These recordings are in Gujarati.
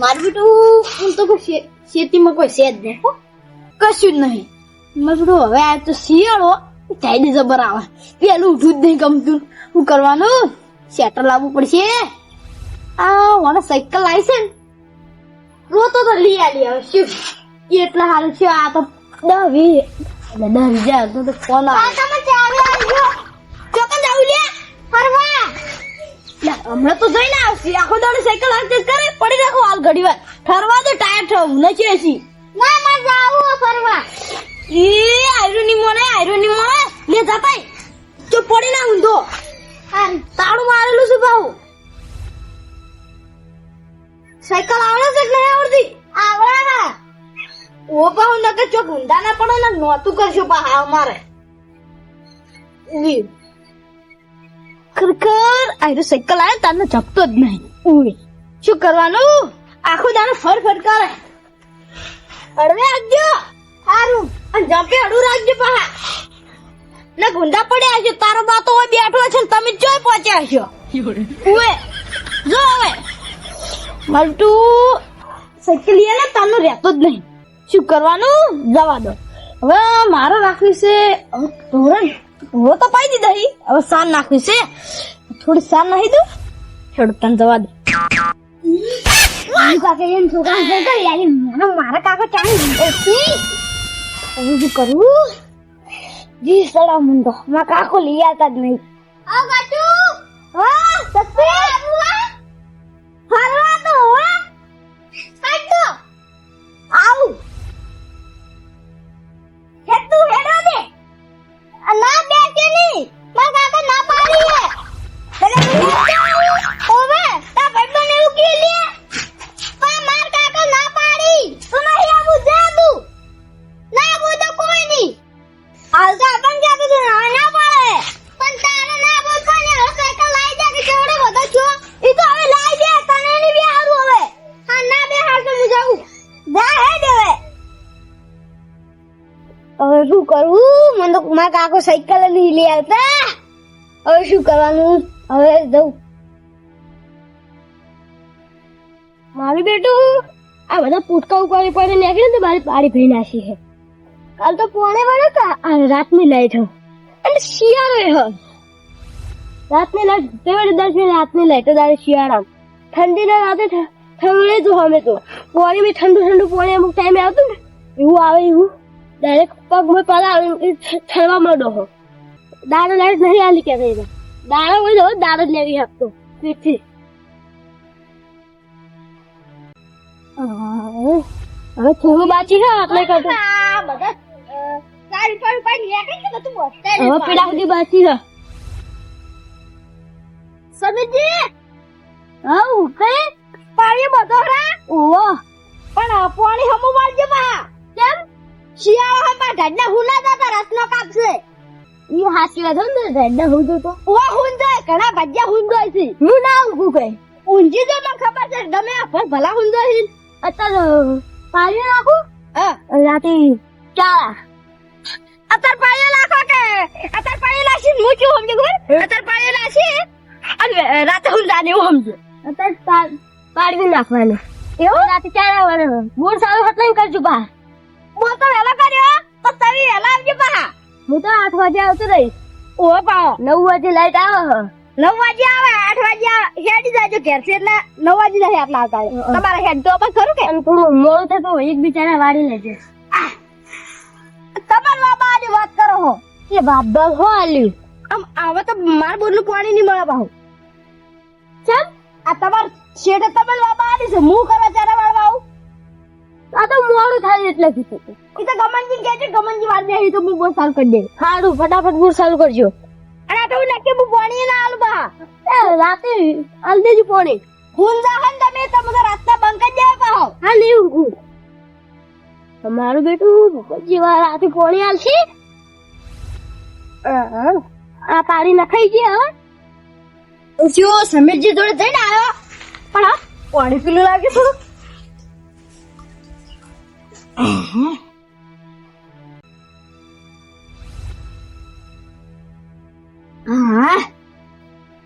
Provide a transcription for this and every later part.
મારું બેટું હું તો કોઈ ખેતીમાં કોઈ છે જ હો. કશું જ નહીં. બેટું હવે આ તો શિયાળો ચાઈડી જબર આવે. પેલું ઉઠું જ નહીં ગમતું. શું કરવાનું? શેટર લાવવું પડશે. આ મને સાયકલ લાવી છે ને, રોતો તો લઈ આલી આવે શું? એટલા હાલ છે, આ તો દવી દવી જાય તો ફોન આવે. હમણાં તો જઈને આવશે. આખો દાડો સાયકલ હાલતે કરે પડી રાખો હાલ ઘડી વાર. ઠરવા દે ટાયર થવું નથી એસી ના માં જાવું ફરવા. એ આયરો ની મોને આયરો ની મોને લે જતાય તો પડી ના ઊંધો. તાળું મારેલું છે ભાઉ. સાયકલ આવડે છે કે નહીં આવડતી? આવડે ઓ ભાઉ નકે ચોક ઊંધા ના પડે ને નોતું કરશો પા અમારે વી ખરેખર આયરો સાયકલ આવે તારને જપતો જ નહીં. ઉઈ શું કરવાનું? આખો દાડો ફર ફર કરે. અડવે રાખજો સારું અને જપે અડું રાખજો પાહા. ને ગુંડા પડ્યા છે તારો બાતો હોય, બેઠો છે ને તમે જોઈ પહોંચ્યા છો ઉએ જો હવે. મલટુ, સાયકલ ને તારનો રહેતો જ નહીં. શું કરવાનું? જવા દો. હવે મારો રાખવી છે ધોરણ ધોરો તો પાઈ દીધા હી હવે સાન નાખવી છે થોડી સાન નાખી દો ખેડૂત તને જવા દે કાકા એમ છોકરા જતો યાર મને મારા કાકા ચાલી હવે શું કરવું જી સડા મુંડો મારા કાકો લઈ આવતા જ નહીં આ ગાટુ હા તો હા કાકો સાયકલ નહીં લઈ આવતા? હવે શું કરવાનું? હવે જવું મારું બેટું, આ બધા પુટકા ઉપાડી પડે નીકળે તો મારી પાડી ભરી નાખી છે. કાલ તો પોણે વાળો કા રાતની લાઈટ હો અને શિયાળો હો રાતની લાઈટ તે વડે દસ મિનિટ રાતની લાઈટ દાડે શિયાળા ઠંડી ના રાતે ઠંડે તો અમે તો. પોણી બી ઠંડુ ઠંડુ પોણી અમુક ટાઈમે આવતું ને, એવું આવે એવું. ડાયરેક્ટ પગ મેં ઠરવા માંડો હો. દાડો લાઈટ નહીં આલી કે કઈ દાડો હોય તો દાડો જ લેવી શકતો પીઠી હવે થોડું બાકી છે એટલે કરતો હવે પેલા સુધી બાકી છે સમીરજી! શિયાળા હમ પા ઢડના હુના દાતા રસનો કાપશે ઈ હાસી વાત હો ને ઢડના હું તો. ઓ હું જાય ઘણા ભજ્યા હું જાય છે. હું ના ઊંઘું કઈ. ઊંઘી જો મને ખબર છે ગમે આ ભલ ભલા હું જાય અત્યારે પાણી નાખું હા. રાતે ચાલા અત્યારે પાણી નાખો કે અત્યારે પાણી લાશી હું શું સમજુ ખબર? અત્યારે પાણી નાખી અને રાતે હું જાને એવું સમજુ. અત્યારે પાણી નાખવાનું. એવું? રાતે આવવાનું બોલ સારું હટલાઈન કરજો બા બોલ તો વહેલો કર્યો તો તમે વહેલા આવજો બા હું તો આઠ વાગે આવતો રહીશ. ઓ પા નવ વાગે લાઈટ આવે નવ વાગે આવે આઠ વાગે હેડી જાજો ઘેર છે એટલે નવ વાગે જાય આટલા આવતા તમારે હેડ તો પણ ખરું કે? થોડું મોડું થતું એક બિચારા વાળી લેજે. તમાર બાબાની વાત કરો હો. કે બાબા હો આલ્યું. આમ આવે તો માર બોલું પાણી નહીં મળે પાહુ. ચમ? આ તમાર શેઠે તમને બાબા આજે છે. વાળવા આવું આ તો મોડું થાય એટલે કીધું એ તો ગમનજી કહે છે ગમનજી વાર દે તો હું બોર ચાલુ કરી દે. સારું ફટાફટ બોર ચાલુ કરજો. અને આ તો હું નક્કી હું પાણી ના આલબા એ રાતે આલ દેજો પાણી. હું જાહન તમે તમે રાસ્તા બંધ કરી દેવા પાહો હા નહીં હું તમારું બેટું જેવા રાતે પાણી આલશે. આ પાણી નખાઈ ગયા હવે. જો સમીરજી જોડે જઈને આવ્યો પણ પાણી પીલું લાગે થોડું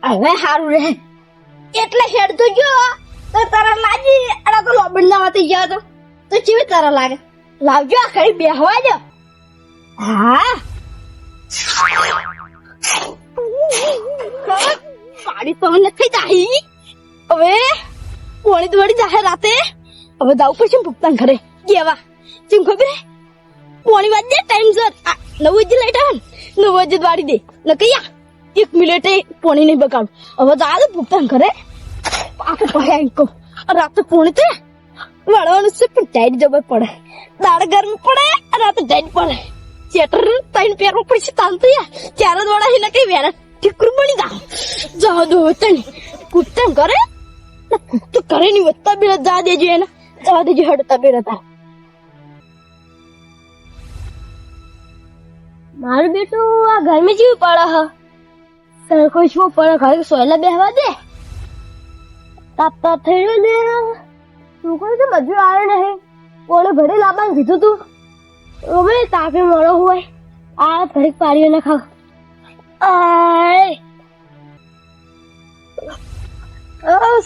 હવે સારું રહે. એટલે હેડ તો જો. તો તારા લાગી અને તો લોબડ ના વતી ગયો તો. તો ચીવી તારા લાગે? લાવજો આ ખરી બેહવા જો હા પાડી તો નથી જાહી હવે પોણી વળી જાહે રાતે. હવે દાવ ને ભૂપતાન ઘરે. કેવા ચેમ ખબર પોણી વાજ દે ટાઈમ સર. નવ વાજે લાઈટ આવે ને. નવ જ વાળી દે. ને કયા, એક મિનિટે પોણી નહીં બગાડ. હવે જા દે ભૂપતાન ઘરે. આખે પડે કહું. રાતે પોણી તે વળવાનું છે પણ ટાઈટ જબર પડે. દાળ ગરમ પડે રાતે ટાઈટ પડે. ચેટર તૈન પહેરવું પડશે તાન તો યાર. ચાર જ વડા હિના કઈ વેરા. ઠીકરું બની જા જાવ દો તને કુત્તન કરે કુત્ત કરે ની વત્તા બેરા. જા દેજો એને. જા દેજો હડતા બેરા મારું બેટું આ ગરમી જેવી પડે હ. સરખો છો પડે ઘરે સોયલા બેહવા દે? તાપ તાપ થઈ રહ્યો ને કોઈ તો મજૂર આવે નહીં કોણે ઘરે લાવવાનું કીધું તું. હવે તાપે મળો હોય. આ ઘરે પાડીઓ ને ખાવ.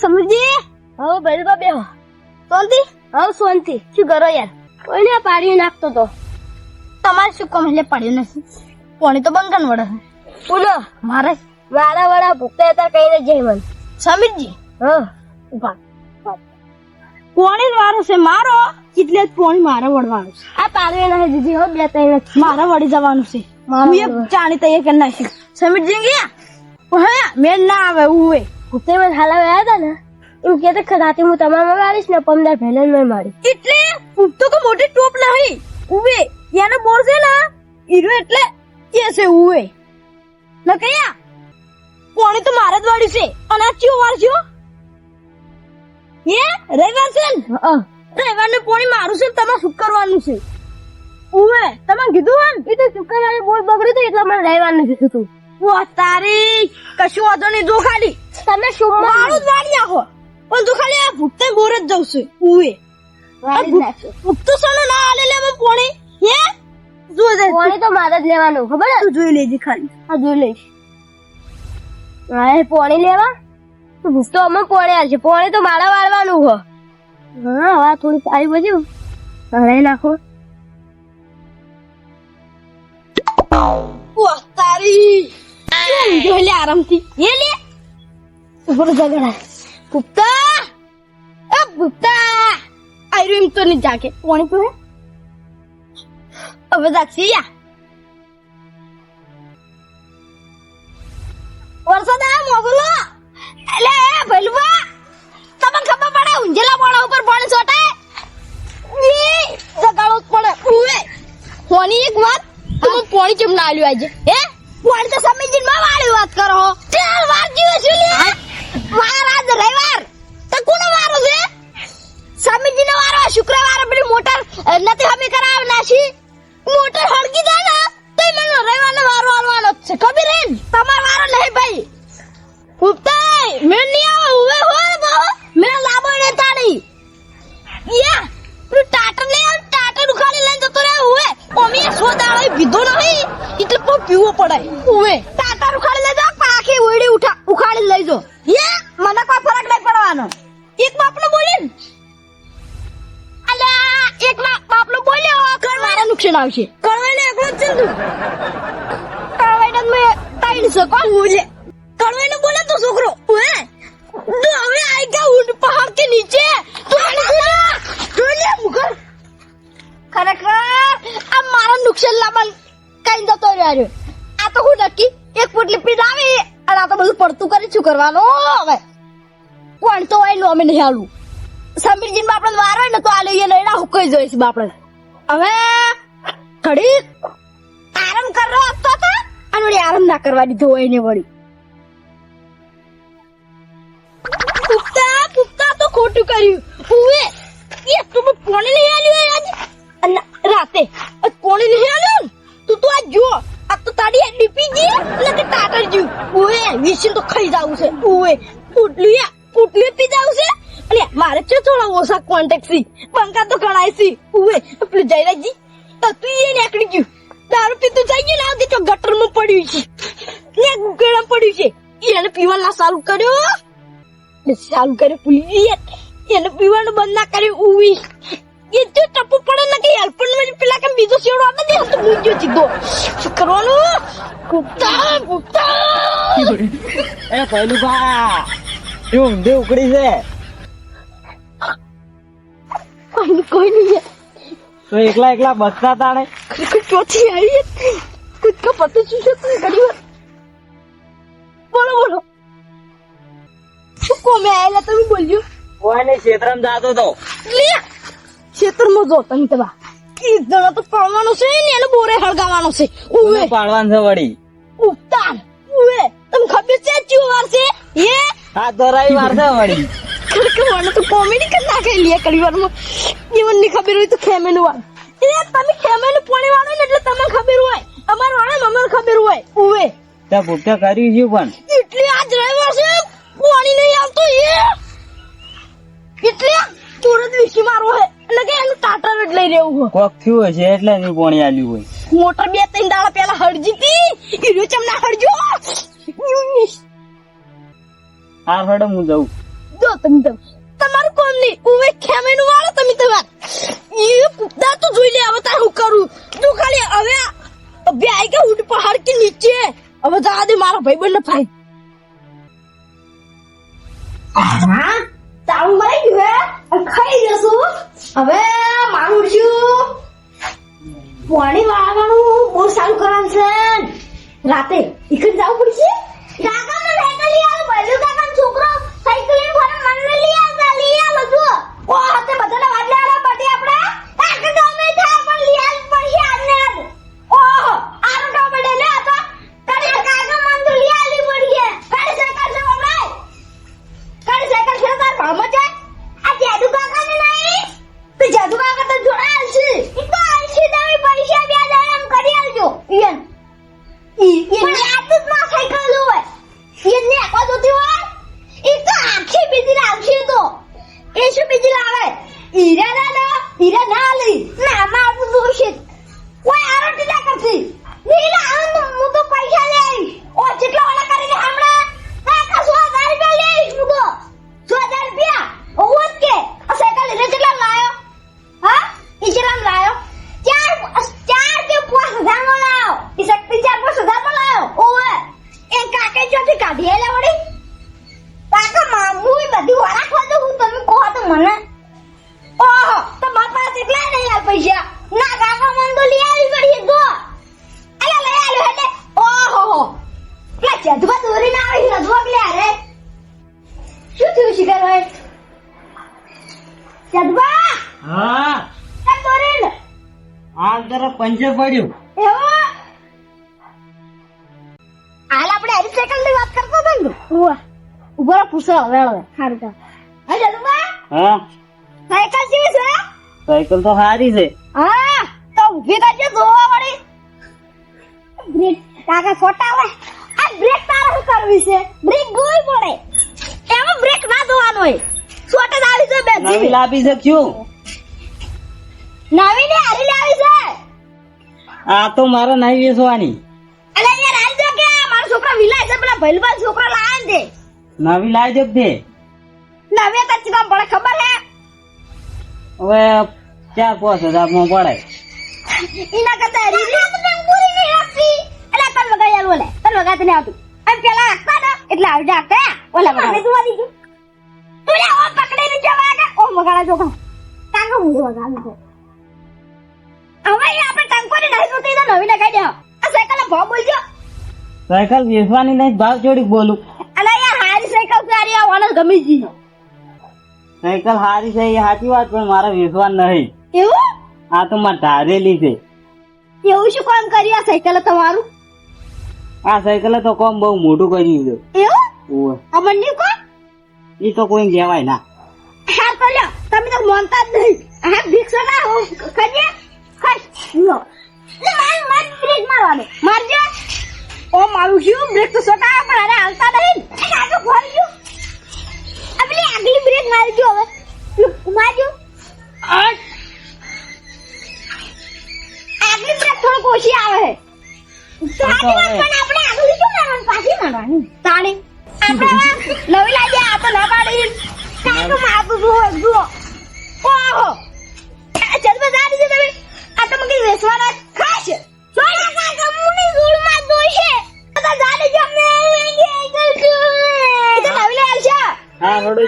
સમજી. હવે તો બેહો. શાંતિ. હવે શાંતિ. શું કરો યાર? કોઈને પાડીઓ નાખતો તો? તમારે શું કામ એટલે પાડ્યું નથી? કોણી તો બંગન વડે બોલો મારે? વાળા વાળા ભૂખતા હતા કઈ જઈ મન. સમીરજી? હા. ઊભા વારો છે મારો એટલે જ પોણી મારે વળવાનું છે. આ પાડવે નહીં દીધી હો બે ત્રણ મારે વળી જવાનું છે. હું જાણી તૈયાર કરી નાખ્યું સમીરજી ગયા હા મેં ના આવે ઉવે ભૂતે મેં હાલા આવ્યા હતા ને એમ કે રાતે હું તમારે મારીશ ને પમદાર ભેલન મેં મારી. એટલે? ભૂખ તો મોટી ટોપ નહીં. ઉવે એને બોર છે ને હીરો એટલે એ છે ઉવે. ન કોણે તો મારે જ વાળી છે. અને આ ચિયો છો એ રવિવાર છે ને? રવિવાર ને પોણી મારું છે તમારે શું કરવાનું છે? ઉવે તમે કીધું ને? એ તો શુક્રવારે બોલ બગડ્યું તો એટલે મને રવિવાર ને કીધું તું ઓ તારી કશું વાંધો નહીં જો ખાલી. તમે શું મારું જ વાળી આખો. પણ જો ખાલી આ ભૂતે બોર જ જવું ઉવે. ઉવે ભૂખતો સનો ના આલે લે પોણી. હે? જો દે પોણી તો મારે જ લેવાનું ખબર છે? તું જોઈ લેજે ખાલી. હા જોઈ લઈશ. હા એ પાણી લેવા? તો અમે પાણી આવશે પાણી તો મારા વાળવાનું હો. હા હા થોડી સારી બજ્યું હળાઈ નાખો. વાહ તારી! જોઈ લે આરામથી? એ લે. ઉપર ઝઘડા. ગુપ્તા એ ગુપ્તા આયરું એમ તો નહીં જાગે. કોણી તો હે હવે જાગશે યા વરસાદ આ મોગલો એટલે એ ભલવા તમને ખબર પડે ઊંઝેલા બોળા ઉપર પાણી છોટે ઈ જગાડો પડે ઉવે હોની એક વાત તમે પોણી કેમ ના આલ્યું આજે હે પોણી તો સમીજીનમાં વાળી વાત કરો ચાલ વાર જીવે લે વાર આજ રવિવાર તો કોનો વારો છે સમીજી નો વારો શુક્રવારે પેલી મોટર નથી હમી કરાવ નાસી મોટર હળગી જાય ને તો મને રવિવાર નો વારો આવવાનો છે. કબીર એમ? તમાર વારો નહીં ભાઈ. ઉપતાઈ મેં નહીં આવો, ઉવે હોય બાબા મેં લાવો ને તાણી યા તું ટાટર લે ટાટર ઉખાડી લઈને જતો રહે, ઉવે. ઓમી સો દાડો પીધો નહીં. એટલે પણ પીવો પડે. આવશે. કરવાને એકલો આ કઈ જતો રહ્યો આ તો હું નક્કી એક પોટલી પીડ આવે અને આ તો બધું પડતું કરી શું કરવાનું હવે? પણ તો હોય અમે નહીં આલું સમીરજી બાપડે વાર તો આલે એ લઈને હુકાઈ જોઈશ બાપડે હવે ઘડી આરામ કરવા આપતો હતો અને વળી આરામ ના કરવા દીધો હોય ને વળી. પુખ્તા પુખ્તા તો ખોટું કર્યું. ઉવે એ તું પણ લઈ આવ્યો આજ. અને રાતે આજ લઈ આવ્યો તું તો આ જો, આ તો તારી ડીપી જી એટલે કે ટાટર જી ઉવે વિશે તો ખાઈ જાવું છે. ઉવે પુટલી પુટલી પી જાવું છે. અને મારે છે થોડા ઓછા કોન્ટેક્ટ સી બંકા તો ગણાય સી ઉવે પેલું જયરાજજી તો તું એ નીકળી ગયું. દારૂ પીતું જઈ ગયું આવતી તો ગટરમાં પડ્યું છે. ને ગુકેડા પડ્યું છે. એને પીવા ચાલુ કર્યો. ચાલુ કરે ભૂલી ગઈ એને પીવાનું બંધ ના કર્યું ઉવી. એ તો ટપુ પડે ને માં પેલા કે બીજો શેડો આપે દે તો મૂક્યો સીધો. શું કરવાનું? એ પહેલું ઊંધી ઉકળી છે? કોઈ નહીં. તો એકલા એકલા બસતા તાણે ચોથી આવી કુછ કો પતો શું છે તું ઘડી બોલો બોલો. શું કોમે આયેલા તમે બોલ્યો? કોઈ ક્ષેત્રમ જાતો તો. લે! ખેતરમાં જો તમે તબા ઈ જણા તો પાડવાનો છે ને એને બોરે હળગાવાનો છે. ઉવે. પાડવાનું છે વળી? ઉતાર ઉવે. તમે ખબર છે ચિયો વાર છે? એ હા તો રવિવાર છે વળી. ખરેખર મને તો કોમેડી કરી નાખે લે કડી વારમાં. જીવનની ખબર હોય તો ખેમેનું વાત એ તમે ખેમેનું પોણી વાળો ને એટલે તમને ખબર હોય. અમાર વાળા અમને ખબર હોય. ઉવે. ત્યાં ભૂખ્યા કરી ગયું પણ. એટલે આ ડ્રાઈવર છે. પાણી નહીં આવતું એ. એટલે તુરંત વિસી મારો હે. એટલે કે એનું ટાટર જ લઈ રહેવું હોય કોક થયું હશે એટલે નહીં પોણી આલ્યું હોય. મોટર બે ત્રણ દાડા પેલા હળજી તી. હીરો ચમના હળજો. આ હડો હું જઉં. જો તમે તો તમારું કોમ નહીં. ઉવે ખેમેનું વાળો તમે તમાર એ કુદા તો જોઈ લે હવે તાર હું કરું? તું ખાલી હવે બે આઈ કે ઉડ પહાડ કે નીચે. હવે જા દે મારા ભાઈબંધ ને ફાઈ તારું મરી ગયું હે? ખાઈ જશું હવે મારું છું પાણી વાળવાનું બહુ સારું કરવાનું છે. રાતે ઇકન જવું પડશે? કાકા મને સાયકલ લઈ આવો ભલું કાકા છોકરો સાયકલ લઈને મને તરફ પંજે પડ્યું. હાલ આપણે હરી સાયકલની વાત કરતો હતો ને. ઉવા. ઊભો રહો, પૂછો હવે હવે. સારું તો હા હા? સાયકલ કેવી છે? સાયકલ તો સારી છે. હા તો ઊભી કરજો જોવા વળી. બ્રેક કાકા ફોટા આવે આ બ્રેક તારે શું કરવી છે? બ્રેક ગોઈ પડે. એમાં બ્રેક ના જોવાનો હોય. છોટે આવી છે બે નવી લાવી શક્યું નવી ને હારી લાવી છે. આ તો મારે નહીં વેચવાની અલે યાર હાલ જો કે મારો છોકરો વિલાય છે પેલા ભઈલબાલ છોકરો લાયા ને તે. નવી લાવી દે તે નવી તો ચીકામ પડે ખબર હે? હવે ચાર પાંચ હજારમાં પડે. ઈના કરતા હરી રે પૂરી નહીં રાખતી. અલે તન વગાડી આલ તન આવતું. એમ પેલા રાખતા ને એટલે આવી જા કે ઓલા વગાડે. તું વાળી ગયું તું લે ઓ પકડી ને જવા કે ઓ વગાડા જોગા કાંગો હું જોગા હવે ઈ આપણે ટંકો ને નહીં જોતી તો નવી લગાઈ દે આ સાયકલ ભાવ બોલજો સાયકલ વેચવાની નહીં ભાવ જોડી બોલું. અલે યાર હારી સાયકલ સારી આ ઓનર ગમી જી સાયકલ હારી છે એ સાચી વાત પણ મારે વેચવાની નહીં. એવું? આ તો મારે ધારેલી છે. એવું શું કામ કર્યું આ સાયકલ તમારું? આ સાયકલ તો કોમ બહુ મોટું કર્યું છે. એવું? ઓ અમનની કોણ એ તો કોઈ કહેવાય ના. હા તો લ્યો તમે તો માનતા જ નહીં. હા ભિક્ષા ના હો. કરીએ? ખસ લો માર માર બ્રેક મારવાનો. મારજો. ઓ મારું શું? બ્રેક તો સોટા પણ અરે હાલતા નહીં. એ આગળ ફરી ગયું. આ આગલી બ્રેક મારી હવે. મારજો. આગલી બ્રેક થોડુંક ઓછી આવે તો પણ આપણે આગલી શું મારવાની? પાછી મારવાની. તાણી. આપણે નવી લાવી દે આ તો ના પાડી મારું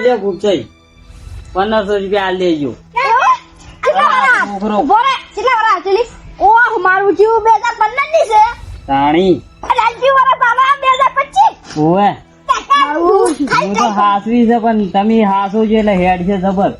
લે પૂછાઈ પંદરસો રૂપિયા આલ દેજો છોકરો. બોલે કેટલા વરા ચલી ઓહ મારું જીવ બે હજાર પંદરની છે. તાણી. અને વરા તારા બે હજાર પચીસ. ઓવે. મારું હું તો હાસવી છે પણ તમે હાસો છો એટલે હેડ છે જબર.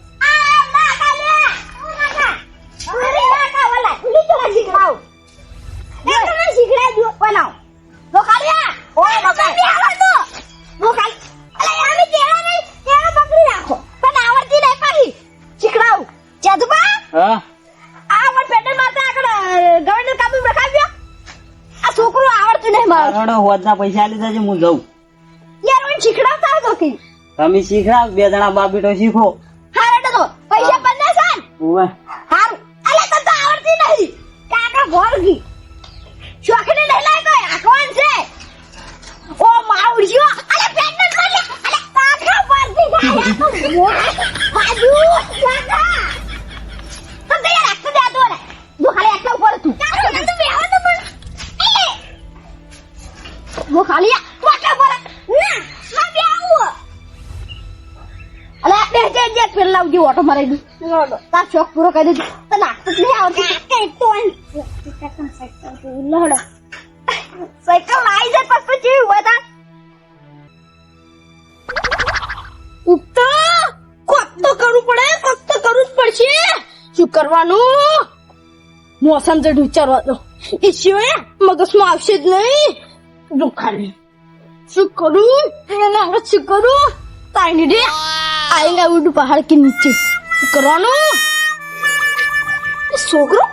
મારું હોદના પૈસા આલી દેજો હું જઉં. યાર મને શીખડાવતા હતો કે તમે શીખડાવ બે જણા બાપીટો શીખો. હારે તો પૈસા પન્નાસ આન ફેર ઓટો મારી દઉં લોડો. તાર શોખ પૂરો કરી દેજો. તને નાખતો જ નહીં આવતી. તો લોડો. સાયકલ આવી જાય પછી જેવી હોય તા ઉગતો? કોક તો કરવું પડે કોક તો કરવું જ પડશે. શું કરવાનું? મોસમ જડ વિચારવા દો એ સિવાય મગજમાં આવશે જ નહીં. દુખાડી. શું કરું? એના શું કરું? તાઈ રે આયેગા ઉડ પહાડ કે નીચે કરવાનો? છોકરો?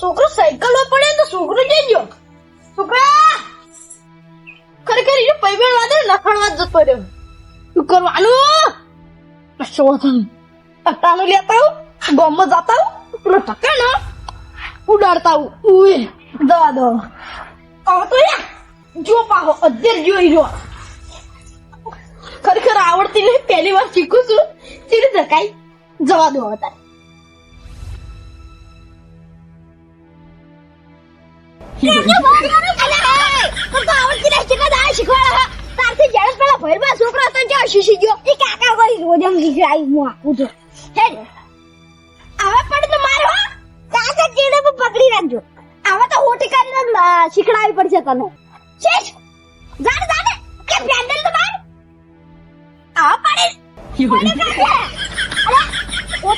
છોકરો સાયકલ પડે તો છોકરો જઈજો છોકરા! ખરેખર એનું પૈમેન વાદળ લખણવા જતો રહ્યો. શું કરવાનું? કશો અટાણું લેતા હું ગોમમાં જતા હું પેલો ટકાનો ઉડાડતા હું ઉએ દવા દો. હવે તો જો પાહો, અત્યારે જોઈ રહ્યો ખરેખર આવડતી નહીં, પહેલી વાર શીખું છું. ચીડી શકાય જવા દો હવે શીખડાવી હું આખું છું. હેડ હવે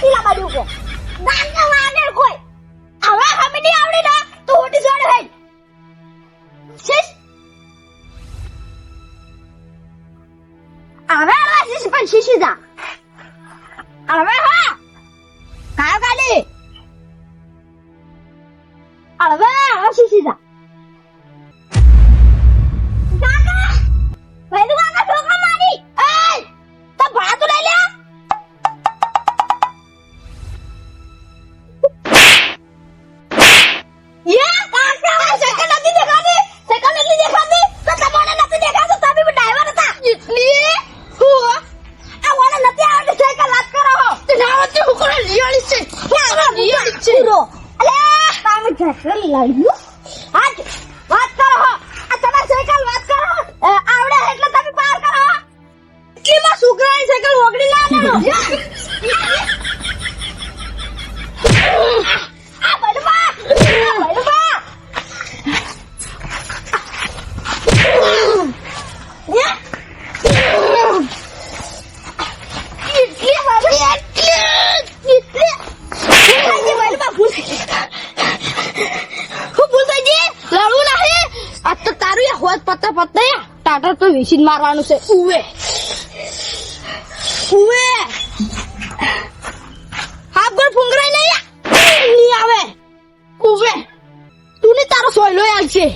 લાવા દઉં કો કોઈ હવે હમે આવડી ના તો હોટી છોડ હે હવે શીશ પણ શીશી જા હવે હા કાયો કાલી હવે હવે શીશી જા પત્તા પત્તા ટાટર તો વેચી મારવાનું છે. ઉવે. સોયલો આવશે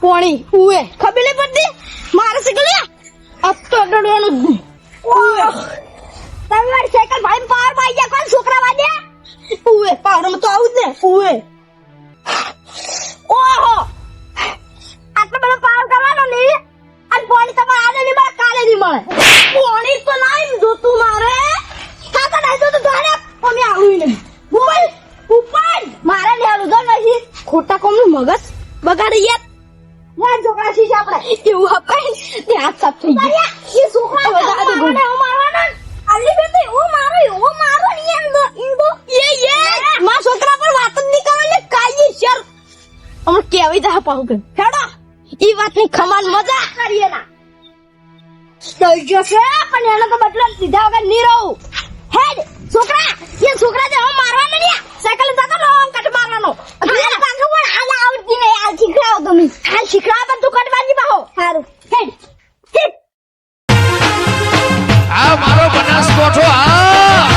પોણી ઉએ ખબર નહીં પડતી? મારે સાયકલ અબ તો અડવાનું તમારી સાયકલ ભાઈ પાવરમાં ગયા, કોણ છોકરા વાગે? ઉએ પાવર તો આવું જ ને ઉએ ઓહો! આટલો બધો પાવર કરવાનો નહીં અને પોણી તમે આજે નહીં મળે કાલે નહીં મળે? પોણી તો ના જોતું મારે. ખાતા નહીં જોતું તો અમે આવું નહીં. બોલ મારે લેવાનું તો નથી. ખોટા કોમનું મગજ બગાડી યાર. ના છોકરા શીશ આપણે. એવું અપાય. તે હાથ સાફ થઈ ગયા. એ છોકરા મારવાના હું મારવાના? અલી બે તો હું મારો હું મારો ને એમ દો એમ દો એ એ માં છોકરા પર વાત જ નહીં કરવાની. કાઈ શર. અમે કેવી જા પાઉં કે હેડો. ઈ વાતની ખમાન મજા. કરીએ ના. થઈ જશે પણ એનો તો બદલો લીધા વગર નહીં રહું. હેડ છોકરા. એ છોકરા જે હવે મારવાનો ને સાયકલ જતો નો કટ મારવાનો મારા પાસે પણ હાલ આવડતી નહીં હાલ શીખડાવો તમે. હાલ શીખડાવો પણ તું સારું. આ મારો બનાસકોઠો આ!